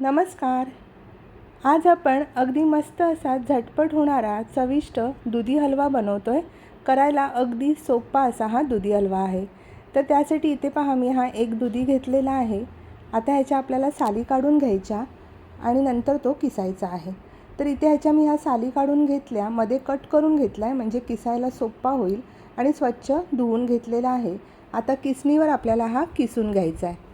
नमस्कार. आज आपण अगदी मस्त असा झटपट होणारा चविष्ट दुधी हलवा बनवतो आहे करायला अगदी सोपा असा हा दुधी हलवा आहे. तर त्यासाठी इथे पहा मी हा एक दुधी घेतलेला आहे. आता ह्याच्या आपल्याला साली काढून घ्यायच्या आणि नंतर तो किसायचा आहे. तर इथे ह्याच्या मी ह्या साली काढून घेतल्या मध्ये कट करून घेतला आहे म्हणजे किसायला सोपा होईल आणि स्वच्छ धुवून घेतलेला आहे. आता किसणीवर आपल्याला हा किसून घ्यायचा आहे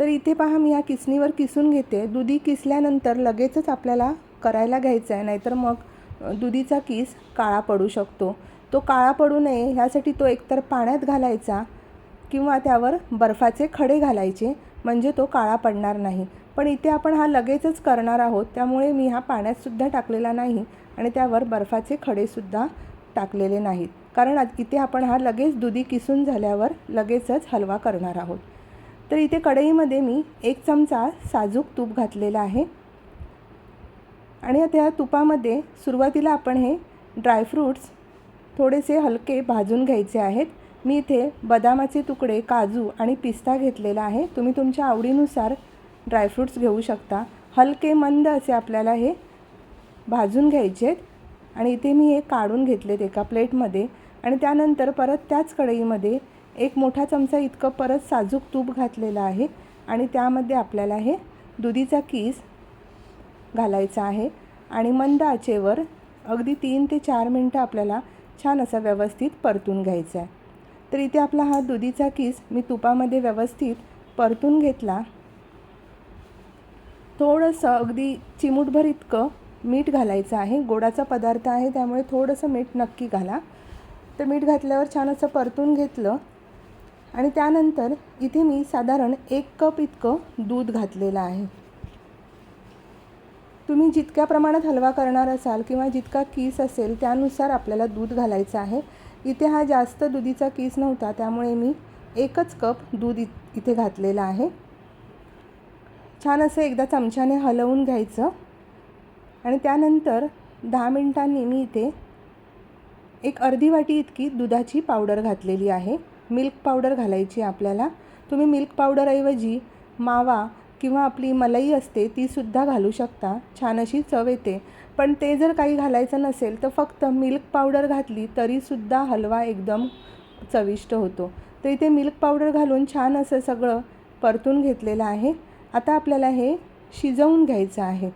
तर इथे पहा मी या किसणीवर किसून घेते. दुधी किसल्यानंतर लगेचच आपल्याला करायला घ्यायचं आहे नाहीतर मग दुधीचा किस काळा पडू शकतो. तो काळा पडू नये ह्यासाठी तो एकतर पाण्यात घालायचा किंवा त्यावर बर्फाचे खडे घालायचे म्हणजे तो काळा पडणार नाही. पण इथे आपण हा लगेचच करणार आहोत त्यामुळे मी हा पाण्यातसुद्धा टाकलेला नाही आणि त्यावर बर्फाचे खडेसुद्धा टाकलेले नाहीत. कारण इथे आपण हा लगेच दुधी किसून झाल्यावर लगेचच हलवा करणार आहोत. तर इथे कढईमध्ये मी एक चमचा साजूक तूप घातलेलं आहे. आणि त्या तुपामध्ये सुरुवातीला आपण हे ड्रायफ्रूट्स थोडेसे हलके भाजून घ्यायचे आहेत. मी इथे बदामाचे तुकडे काजू आणि पिस्ता घेतलेला आहे. तुम्ही तुमच्या आवडीनुसार ड्रायफ्रूट्स घेऊ शकता. हलके मंद असे आपल्याला हे भाजून घ्यायचे आहेत. आणि इथे मी हे काढून घेतलेत एका प्लेटमध्ये. आणि त्यानंतर परत त्याच कढईमध्ये एक मोठा चमचा इतकं परत साजूक तूप घातलेलं आहे आणि त्यामध्ये आपल्याला हे दुधीचा कीस घालायचा आहे आणि मंद आचेवर अगदी तीन ते चार मिनटं आपल्याला छान असा व्यवस्थित परतून घ्यायचा आहे. तर इथे आपला हा दुधीचा कीस मी तुपामध्ये व्यवस्थित परतून घेतला. थोडंसं अगदी चिमूटभर इतकं मीठ घालायचं आहे. गोडाचा पदार्थ आहे त्यामुळे थोडंसं मीठ नक्की घाला. तर मीठ घातल्यावर छान असं परतून घेतलं. आणि त्यानंतर इथे मी साधारण एक कप इतकं दूध घातलेलं आहे. तुम्ही जितक्या प्रमाणात हलवा करणार असाल किंवा जितका कीस असेल त्यानुसार आपल्याला दूध घालायचं आहे. इथे हा जास्त दुधीचा कीस नव्हता त्यामुळे मी एकच कप दूध इ इथे घातलेलं आहे. छान असं एकदा चमच्याने हलवून घ्यायचं. आणि त्यानंतर दहा मिनिटांनी मी इथे एक अर्धी वाटी इतकी दुधाची पावडर घातलेली आहे. मिल्क पावडर घालायची आपल्याला. तुम्ही मिल्क पावडरऐवजी मावा किंवा आपली मलई असते तीसुद्धा घालू शकता. छान अशी चव येते. पण ते जर काही घालायचं नसेल तर फक्त मिल्क पावडर घातली तरीसुद्धा हलवा एकदम चविष्ट होतो. तर इथे मिल्क पावडर घालून छान असं सगळं परतून घेतलेलं आहे. आता आपल्याला हे शिजवून घ्यायचं आहे.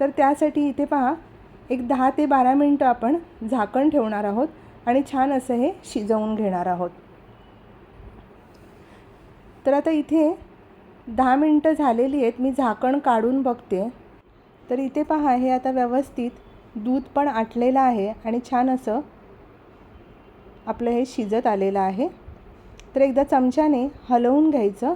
तर त्यासाठी इथे पहा एक दहा ते बारा मिनटं आपण झाकण ठेवणार आहोत आणि छान असं हे शिजवून घेणार आहोत. तर आता इथे दहा मिनटं झालेली आहेत. मी झाकण काढून बघते. तर इथे पहा हे आता व्यवस्थित दूध पण आटलेलं आहे आणि छान असं आपलं हे शिजत आलेलं आहे. तर एकदा चमच्याने हलवून घ्यायचं.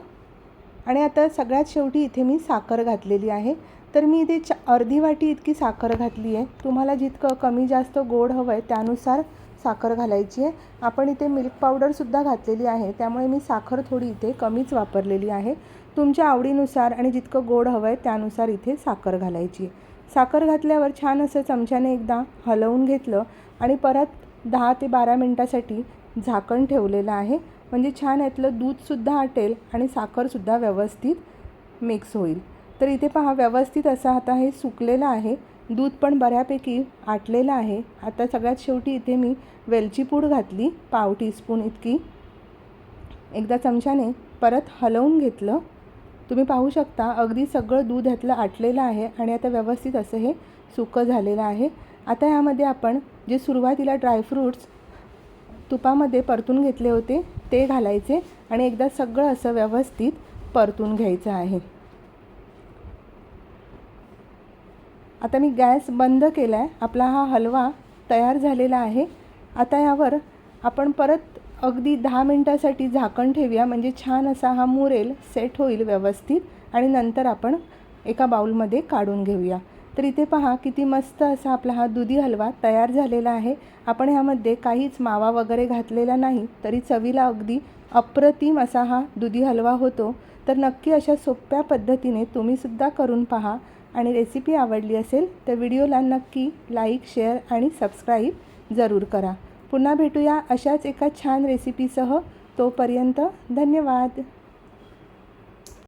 आणि आता सगळ्यात शेवटी इथे मी साखर घातलेली आहे. तर मी इथे चा अर्धी वाटी इतकी साखर घातली आहे तुम्हाला जितकं कमी जास्त गोड हवं आहे त्यानुसार साखर घालायची आहे. आपण इथे मिल्क पावडरसुद्धा घातलेली आहे. त्यामुळे मी साखर थोडी इथे कमीच वापरलेली आहे. तुमच्या आवडीनुसार आणि जितकं गोड हवं आहे त्यानुसार इथे साखर घालायची आहे. साखर घातल्यावर छान असं चमच्याने एकदा हलवून घेतलं आणि परत दहा ते बारा मिनटासाठी झाकण ठेवलेलं आहे. म्हणजे छान यातलं दूधसुद्धा आटेल आणि साखरसुद्धा व्यवस्थित मिक्स होईल. तर इथे पहा व्यवस्थित असं आता हे सुकलेलं आहे. दूध पण बऱ्यापैकी आटलेलं आहे. आता सगळ्यात शेवटी इथे मी वेलची पूड घातली पाव टीस्पून इतकी. एकदा चमच्याने परत हलवून घेतलं. तुम्ही पाहू शकता अगदी सगळं दूध ह्यातलं आटलेलं आहे आणि आता व्यवस्थित असं हे सुकं झालेलं आहे. आता यामध्ये आपण जे सुरुवातीला ड्रायफ्रूट्स तुपामध्ये परतून घेतले होते ते घालायचे आणि एकदा सगळं असं व्यवस्थित परतून घ्यायचं आहे. आता मी गॅस बंद केला आहे आपला हा हलवा तयार झालेला आहे. आता यावर आपण परत अगदी दहा मिनटासाठी झाकण ठेवूया. म्हणजे छान असा हा मुरेल सेट होईल व्यवस्थित. आणि नंतर आपण एका बाऊलमध्ये काढून घेऊया. तर इथे पहा किती मस्त असा आपला हा दुधी हलवा तयार झालेला आहे. आपण ह्यामध्ये काहीच मावा वगैरे घातलेला नाही तरी चवीला अगदी अप्रतिम असा हा दुधी हलवा होतो. तर नक्की अशा सोप्या पद्धतीने तुम्हीसुद्धा करून पहा. आणि रेसिपी आवडली असेल तर व्हिडिओला नक्की लाईक शेअर आणि सबस्क्राईब जरूर करा. पुन्हा भेटूया अशाच एका छान रेसिपीसह तोपर्यंत धन्यवाद.